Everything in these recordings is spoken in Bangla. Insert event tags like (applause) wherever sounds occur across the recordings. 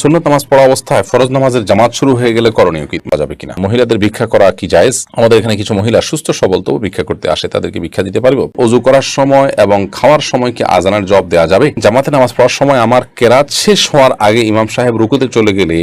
সুন্নত নামাজ পড়া অবস্থায় ফরজ নামাজের জামাত শুরু হয়ে গেলে করণীয় কি? যাবে কিনা? মহিলাদের ভিক্ষা করা কি জায়েজ? আমাদের এখানে কিছু মহিলা সুস্থ, সবল তবু ভিক্ষা করতে আসে, তাদেরকে ভিক্ষা দিতে পারব? অজু করার সময় এবং খাওয়ার সময় কি আজানের জব দেওয়া যাবে? জামাতে নামাজ পড়ার সময় আমার কেরাত শেষ হওয়ার আগে ইমাম সাহেব রুকুতে চলে গেলে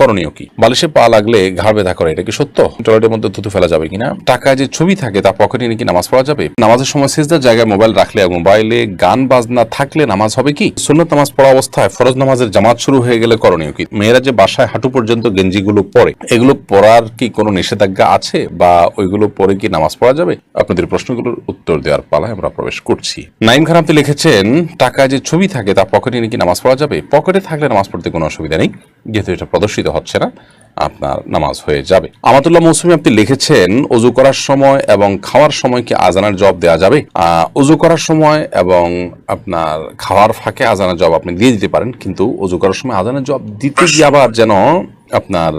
করণীয় কি? বালিশে পা লাগলে ঘাড় ব্যথা করে, এটা কি সত্য? টয়লেটের মধ্যে থুতু ফেলা যাবে কিনা? টাকায় যে ছবি থাকে তা পকেটে নিয়ে কি নামাজ পড়া যাবে? নামাজের সময় সেজদার জায়গায় মোবাইল রাখলে এবং মোবাইলে গান, বাজনা থাকলে নামাজ হবে কি? সুন্নত নামাজ পড়া অবস্থায় ফরজ নামাজের জামাত শুরু হয়ে গেলে করণীয় কি? মেয়েরা যে বাসায় হাঁটু পর্যন্ত গেঞ্জিগুলো পরে, এগুলো পরার কি কোনো নিষেধাজ্ঞা আছে? বা ওইগুলো পরে কি নামাজ পড়া যাবে? আপনাদের প্রশ্নগুলোর উত্তর দেওয়ার পালায় আমরা প্রবেশ করছি। নাইম খান আপনি লিখেছেন, টাকায় যে ছবি থাকে তা পকেটে নিয়ে কি নামাজ পড়া যাবে? পকেটে থাকলে নামাজ পড়তে কোনো অসুবিধা নেই, যেহেতু এটা প্রদর্শিত হচ্ছে না, আপনার নামাজ হয়ে যাবে। আমাতুল্লাহ মৌসুমী আপনি লিখেছেন অজু করার সময় এবং খাওয়ার সময় কি আজানের জব দেওয়া যাবে? অজু করার সময় এবং আপনার খাওয়ার ফাঁকে আজানের জব আপনি দিয়ে দিতে পারেন, কিন্তু অজু করার সময় আজানের জব দিতে গিয়ে আবার যেন আপনার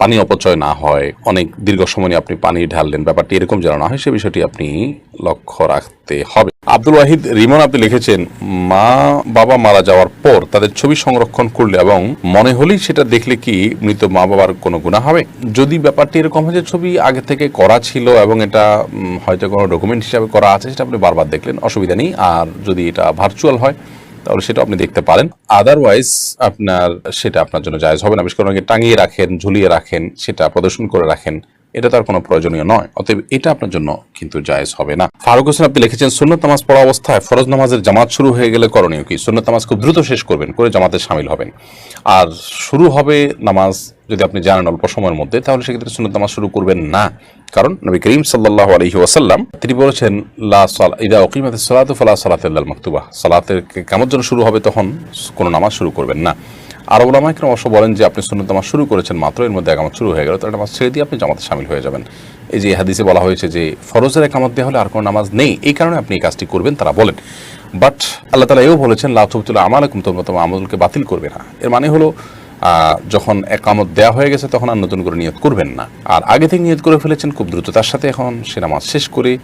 পানি অপচয় না হয়, অনেক দীর্ঘ সময় আপনি পানি ঢাললেন, ব্যাপারটি এরকম যেন না হয়, সে বিষয়টি আপনি লক্ষ্য রাখতে হবে। আব্দুল ওয়াহিদ রিমন আপনি লিখেছেন, মা বাবা মারা যাওয়ার পর তাদের ছবি সংরক্ষণ করলে এবং মনে হলেই সেটা দেখলে কি মৃত মা বাবার কোনো গুণা হবে? যদি ব্যাপারটি এরকম হয় যে ছবি আগে থেকে করা ছিল এবং এটা হয়তো কোনো ডকুমেন্ট হিসাবে করা আছে, সেটা আপনি বারবার দেখলেন, অসুবিধা নেই। আর যদি এটা ভার্চুয়াল হয় তাহলে সেটা আপনি দেখতে পারেন। আদারওয়াইজ আপনার সেটা আপনার জন্য জায়জ হবে না। বিশেষ করে টাঙিয়ে রাখেন, ঝুলিয়ে রাখেন, সেটা প্রদর্শন করে রাখেন। এটা তার কোনো প্রয়োজনীয় নয়। অতএব এটা আপনার জন্য কিন্তু জায়েজ হবে না। ফারুক হোসেন, আপনি লিখেছেন, সুন্নত নামাজ পড়া অবস্থায় ফরজ নামাজের জামাত শুরু হয়ে গেলে করণীয় কি? সুন্নত নামাজ খুব দ্রুত শেষ করবেন, করে জামাতে সামিল হবেন। আর শুরু হবে নামাজ যদি আপনি জানেন অল্প সময়ের মধ্যে, তাহলে সেক্ষেত্রে সুন্নত নামাজ শুরু করবেন না। কারণ নবী করিম সাল্লাহ আলহি ওয়াসাল্লাম, তিনি বলেছেন, লা ইদা ওকিমাত সালাতু ফালা সালাতাল মাকতুবা সালাতের কেমন যেন শুরু হবে, তখন কোনো নামাজ শুরু করবেন না। আর ওলামা কেন অবশ্য বলেন যে আপনি সুন্নত নামাজ শুরু করেছেন মাত্র, এর মধ্যে একামত শুরু হয়ে গেল, তাহলে নামাজ ছেড়ে দিয়ে আপনি জামাতে সামিল হয়ে যাবেন। এই যে হাদিসে বলা হয়েছে যে ফরজের একামত দেওয়া হলে আর কোনো নামাজ নেই, এই কারণে আপনি এই কাজটি করবেন তারা বলেন। বাট আল্লাহ তালা এও বলেছেন লাথুবতুল্লাহ আমালকুম তোমরা তোমার আমলকে বাতিল করবে না। এর মানে হলো যখন একামত দেওয়া হয়ে গেছে, তখন আর নতুন করে নিয়ত করবেন না। আর আগে থেকে নিয়ত করে ফেলেছেন, খুব দ্রুততার সাথে এখন সে নামাজ শেষ করে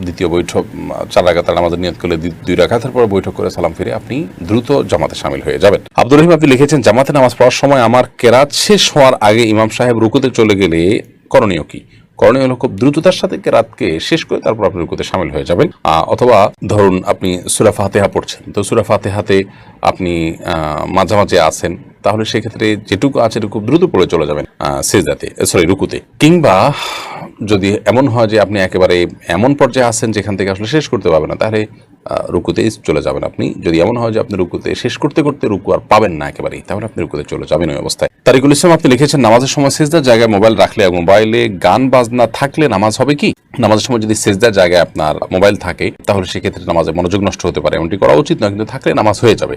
দ্বিতীয় বৈঠক চার রাখাতার নামাজের নিয়ত করলে দুই- রাখাতের পর বৈঠক করে সালাম ফিরে আপনি দ্রুত জামাতে সামিল হয়ে যাবেন। আব্দুল রহিম, আপনি লিখেছেন, জামাতে নামাজ পড়ার সময় আমার কেরাত শেষ হওয়ার আগে ইমাম সাহেব রুকুতে চলে গেলে করণীয় কি? করণীয় হলো খুব দ্রুততার সাথে কেরাতকে শেষ করে তারপর আপনি রুকুতে সামিল হয়ে যাবেন। অথবা ধরুন আপনি সুরা ফাতেহা পড়ছেন, তো সুরা ফাতেহাতে আপনি মাঝামাঝি আছেন তাহলে সেক্ষেত্রে যেটুকু আছে এটুকু দ্রুত পড়ে চলে যাবেন সেজাতে সরি রুকুতে। কিংবা যদি এমন হয় যে আপনি একেবারে এমন পর্যায়ে আসেন যেখান থেকে আসলে শেষ করতে পারবেন না, তাহলে রুকুতে চলে যাবেন আপনি। যদি এমন হয় যে আপনি রুকুতে শেষ করতে করতে রুকু আর পাবেন না একেবারেই, তাহলে আপনি রুকুতে চলে যাবেন ওই অবস্থায়। তারিকুল ইসলাম, আপনি লিখেছেন, নামাজের সময় সেজদার জায়গায় মোবাইল রাখলে মোবাইলে গান বাজনা থাকলে নামাজ হবে কি? নামাজের সময় যদি সেজদার জায়গায় আপনার মোবাইল থাকে, তাহলে সেক্ষেত্রে নামাজে মনোযোগ নষ্ট হতে পারে। এমনটি করা উচিত নয়, কিন্তু থাকলে নামাজ হয়ে যাবে।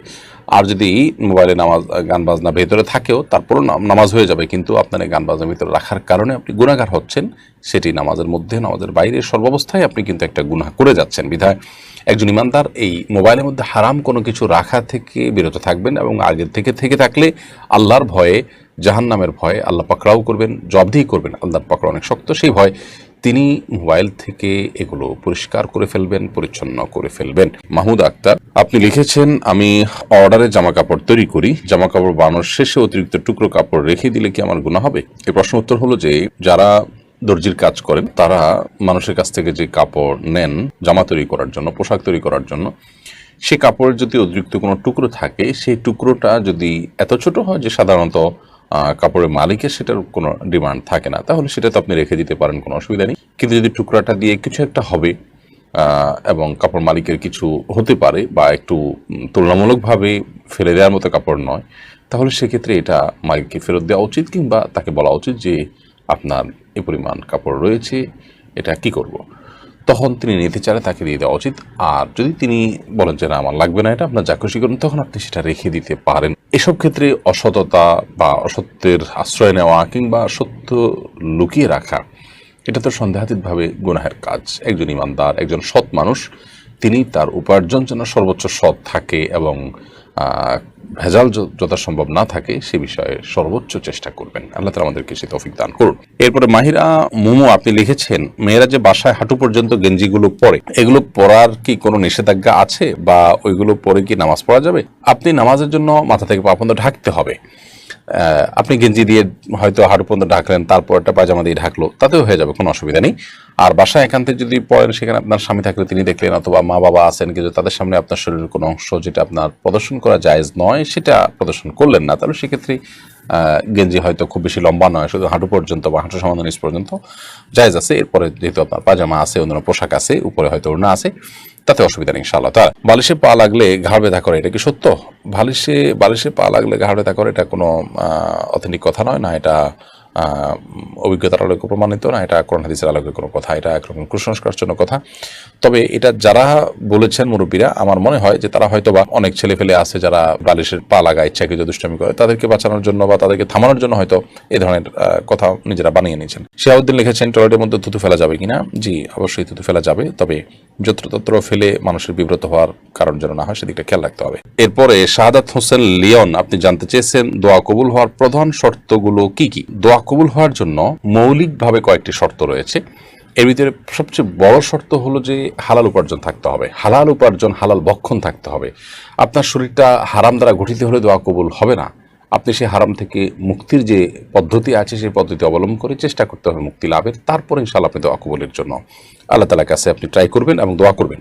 আর যদি মোবাইলে নামাজ, গান বাজনা ভেতরে থাকেও তারপরও নামাজ হয়ে যাবে। কিন্তু আপনার এই গান বাজনা ভিতরে রাখার কারণে আপনি গুণাগার হচ্ছেন, সেটি নামাজের মধ্যে, নামাজের বাইরে সর্বাবস্থায় আপনি কিন্তু একটা গুনাহ করে যাচ্ছেন। বিধায় একজন ইমানদার এই মোবাইলের মধ্যে হারাম কোনো কিছু রাখা থেকে বিরত থাকবেন এবং আগের থেকে থেকে থাকলে আল্লাহর ভয়ে, জাহান্নামের ভয়ে আল্লাহ পাকড়াও করবেন জবদিহি করবেন। আল্লাহর পাকড়া অনেক শক্ত, সেই ভয় তিনি মোবাইল থেকে এগুলো পরিষ্কার করে ফেলবেন, পরিচ্ছন্ন করে ফেলবেন। মাহমুদ আক্তার, আপনি লিখেছেন, আমি অর্ডারে জামা কাপড় তৈরি করি। জামা কাপড় বানানোর শেষে অতিরিক্ত টুকরো কাপড় রেখে দিলে কি আমার গুণা হবে? এই প্রশ্ন উত্তর হলো যে, যারা দর্জির কাজ করেন, তারা মানুষের কাছ থেকে যে কাপড় নেন, জামা তৈরি করার জন্য, পোশাক তৈরি করার জন্য, সে কাপড়ের যদি অতিরিক্ত কোনো টুকরো থাকে, সেই টুকরোটা যদি এত ছোট হয় যে সাধারণত কাপড়ের মালিকের সেটার কোনো ডিমান্ড থাকে না। তাহলে সেটা তো আপনি রেখে দিতে পারেন, কোনো অসুবিধা নেই। কিন্তু যদি টুকরাটা দিয়ে কিছু একটা হবে এবং কাপড় মালিকের কিছু হতে পারে বা একটু তুলনামূলকভাবে ফেলে দেওয়ার মতো কাপড় নয়, তাহলে সেক্ষেত্রে এটা মালিককে ফেরত দেওয়া উচিত কিংবা তাকে বলা উচিত যে, আপনার এ পরিমাণ কাপড় রয়েছে, এটা কি করব। তখন তিনি নিতে চাইলে তাকে দিয়ে দেওয়া উচিত। আর যদি তিনি বলেন যে, না, আমার লাগবে না এটা, আপনার যা খুশি করুন, তখন আপনি সেটা রেখে দিতে পারেন। এসব ক্ষেত্রে অসততা বা অসত্যের আশ্রয় নেওয়া কিংবা সত্য লুকিয়ে রাখা, এটা তো সন্দেহাতীতভাবে গুনাহের কাজ। একজন ইমানদার, একজন সৎ মানুষ, তিনি তার উপার্জন যেন সর্বোচ্চ সৎ থাকে এবং ভেজাল যথাসম্ভব না থাকে, সে বিষয়ে সর্বোচ্চ চেষ্টা করবেন। আল্লাহ তালা আমাদেরকে সে তৌফিক দান করুন। এরপরে মাহিরা মোমো আপনি লিখেছেন, মেয়েরা যে বাসায় হাঁটু পর্যন্ত গেঞ্জিগুলো পরে, এগুলো পরার কি কোনো নিষেধাজ্ঞা আছে বা ওইগুলো পরে কি নামাজ পড়া যাবে? আপনি নামাজের জন্য মাথা থেকে পাপন্দ ঢাকতে হবে। আপনি গেঞ্জি দিয়ে হয়তো হাঁটু পর্যন্ত ঢাকলেন, তারপর একটা পায়জামা দিয়ে ঢাকলো, তাতেও হয়ে যাবে, কোনো অসুবিধা নেই। আর বাসায় একান্তে যদি পড়েন, সেখানে আপনার স্বামী থাকলে তিনি দেখলেন, অথবা মা বাবা আছেন, কিন্তু তাদের সামনে আপনার শরীরের কোনো অংশ যেটা আপনার প্রদর্শন করা জায়েজ নয়, সেটা প্রদর্শন করলেন না, তাহলে সেক্ষেত্রে গেঞ্জি হয়তো খুব বেশি লম্বা নয়, শুধু হাঁটু পর্যন্ত বা হাঁটু সমাধান পর্যন্ত জায়জ আছে। এরপরে যেহেতু আপনার পাজামা আছে, অন্যান্য পোশাক আছে, উপরে হয়তো ওড়না আছে, তাতে অসুবিধা নেই, ইনশাআল্লাহ। তার বালিশে পা লাগলে ঘাড় ব্যথা করে, এটা কি সত্য? বালিশে বালিশে পা লাগলে ঘাড় ব্যথা করে, এটা কোনো অথেন্টিক কথা নয় না, এটা অভিজ্ঞতার আলোকে প্রমাণিত না, এটা কোরআন হাদিসের আলোকে কোনো কথা, এটা একরকম কুসংস্কার জন্য কথা। তবে এটা যারা বলেছেন মুরব্বীরা, আমার মনে হয় যে তারা হয়তো বা অনেক ছেলে ফেলে আছে যারা বালিশের পা লাগা ইচ্ছাকৃত দুষ্টামি করে, তাদেরকে বাঁচানোর জন্য বা তাদেরকে থামানোর জন্য হয়তো এ ধরনের কথা নিজেরা বানিয়ে নিয়েছেন। শিয়াউদ্দিন লিখেছেন টয়লেটের মধ্যে থুতু ফেলা যাবে কিনা? জি, অবশ্যই থুতু ফেলা যাবে, তবে যত্রতত্র ফেলে মানুষের বিব্রত হওয়ার কারণ যেন না হয়, সেদিকটা খেয়াল রাখতে হবে। এরপরে শাহাদাত হোসেন লিওন, আপনি জানতে চেয়েছেন, দোয়া কবুল হওয়ার প্রধান শর্তগুলো কি কি? দোয়া কবুল হওয়ার জন্য মৌলিকভাবে কয়েকটি শর্ত রয়েছে। এর ভিতরে সবচেয়ে বড় শর্ত হলো যে হালাল উপার্জন থাকতে হবে। হালাল উপার্জন, হালাল বক্ষণ থাকতে হবে। আপনার শরীরটা হারাম দ্বারা গঠিত হলে দোয়া কবুল হবে না। আপনি সেই হারাম থেকে মুক্তির যে পদ্ধতি আছে সেই পদ্ধতি অবলম্বন করে চেষ্টা করতে হবে মুক্তি লাভের। তারপর ইনশাল্লাহ আপনি দোয়া কবুলের জন্য আল্লাহ তালার কাছে আপনি ট্রাই করবেন এবং দোয়া করবেন।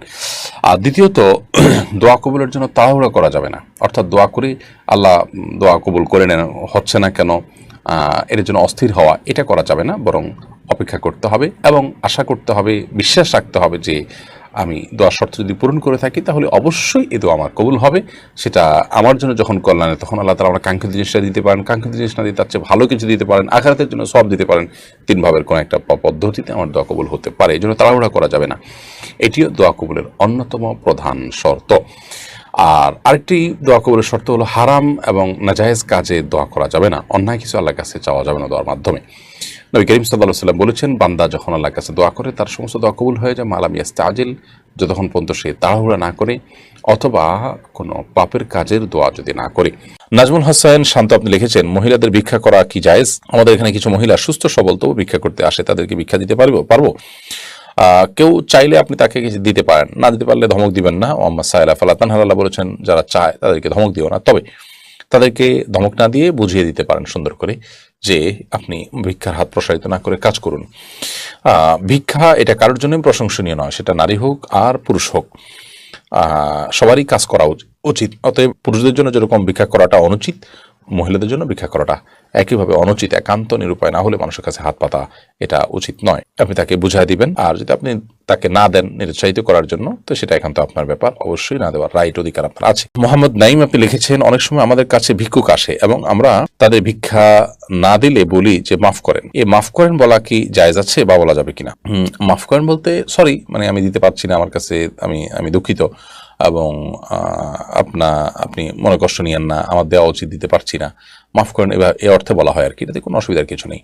আর দ্বিতীয়ত, (clears throat) দোয়া কবুলের জন্য তাড়াহুড়া করা যাবে না। অর্থাৎ দোয়া করে আল্লাহ দোয়া কবুল করে নেন। হচ্ছে না কেন? এর জন্য অস্থির হওয়া, এটা করা যাবে না, বরং অপেক্ষা করতে হবে এবং আশা করতে হবে, বিশ্বাস রাখতে হবে যে আমি দোয়ার শর্ত যদি পূরণ করে থাকি, তাহলে অবশ্যই এ দোয়া আমার কবুল হবে। সেটা আমার জন্য যখন কল্যাণে, তখন আল্লাহ তালা আমার কাঙ্ক্ষিত জিনিসটা দিতে পারেন, কাঙ্ক্ষিত জিনিস না দিতে তার চেয়ে ভালো কিছু দিতে পারেন আঘাতের জন্য সব দিতে পারেন। তিন ভাবের কোনো একটা পদ্ধতিতে আমার দোয়া কবুল হতে পারে এই জন্য তাড়াহুড়া করা যাবে না। এটিও দোয়া কবুলের অন্যতম প্রধান শর্ত। আর আরেকটি দোয়া কবুলের শর্ত হলো হারাম এবং নাজায়েজ কাজে দোয়া করা যাবে না। অন্যায় কিছু আল্লাহর কাছে চাওয়া যাবে না দোয়ার মাধ্যমে। নবী করিম সাল্লাহ সাল্লাম বলেছেন, বান্দা যখন আল্লাহর কাছে দোয়া করে, তার সমস্ত দোয়া কবুল হয়ে যায়। মালাম ইয়াস্তে আজিল যতক্ষণ পর্যন্ত সে তাড়াহুড়া না করে অথবা কোনো পাপের কাজের দোয়া যদি না করে। নাজমুল হাসান শান্ত আপনি লিখেছেন, মহিলাদের ভিক্ষা করা কি জায়েজ? আমাদের এখানে কিছু মহিলা সুস্থ, সবল, তবু ভিক্ষা করতে আসে, তাদেরকে ভিক্ষা দিতে পারব পারব? কেউ চাইলে আপনি তাকে কিছু দিতে পারেন। না দিতে পারলে ধমক দিবেন না। মোহাম্মদ সাহেলা ফালাতান হাল্লাহ বলেছেন, যারা চায় তাদেরকে ধমক দিও না। তবে তাদেরকে ধমক না দিয়ে বুঝিয়ে দিতে পারেন সুন্দর করে যে আপনি ভিক্ষার হাত প্রসারিত না করে কাজ করুন। ভিক্ষা এটা কারোর জন্যই প্রশংসনীয় নয়, সেটা নারী হোক আর পুরুষ হোক। সবারই কাজ করা উচ- উচিত। অতএব পুরুষদের জন্য যেরকম ভিক্ষা করাটা অনুচিত মহিলাদের জন্য ভিক্ষা করাটা একইভাবে অনুচিত, একান্ত নিরুপায় না হলে মানুষের কাছে হাত পাতা এটা উচিত নয়। আপনি তাকে বুঝাই দিবেন, আর যদি আপনি তাকে না দেন নিরুৎসাহিত করার জন্য, তো সেটা একান্ত আপনার ব্যাপার, অবশ্যই না দেওয়ার রাইট অধিকার আপনার আছে। মোহাম্মদ নাইম আপনি লিখেছেন, অনেক সময় আমাদের কাছে ভিক্ষুক আসে এবং আমরা তাদের ভিক্ষা না দিলে বলি যে মাফ করেন। এ মাফ করেন বলা কি জায়েজ আছে বা বলা যাবে কিনা? মাফ করেন বলতে সরি মানে আমি দিতে পারছি না, আমার কাছে আমি আমি দুঃখিত। এবং আপনা, আপনি মনে কষ্ট নিয়েন না, আমার দেওয়া উচিত দিতে পারছি না। মাফ করেন, এবার এ অর্থে বলা হয় আর কি, এটাতে কোনো অসুবিধার কিছু নেই।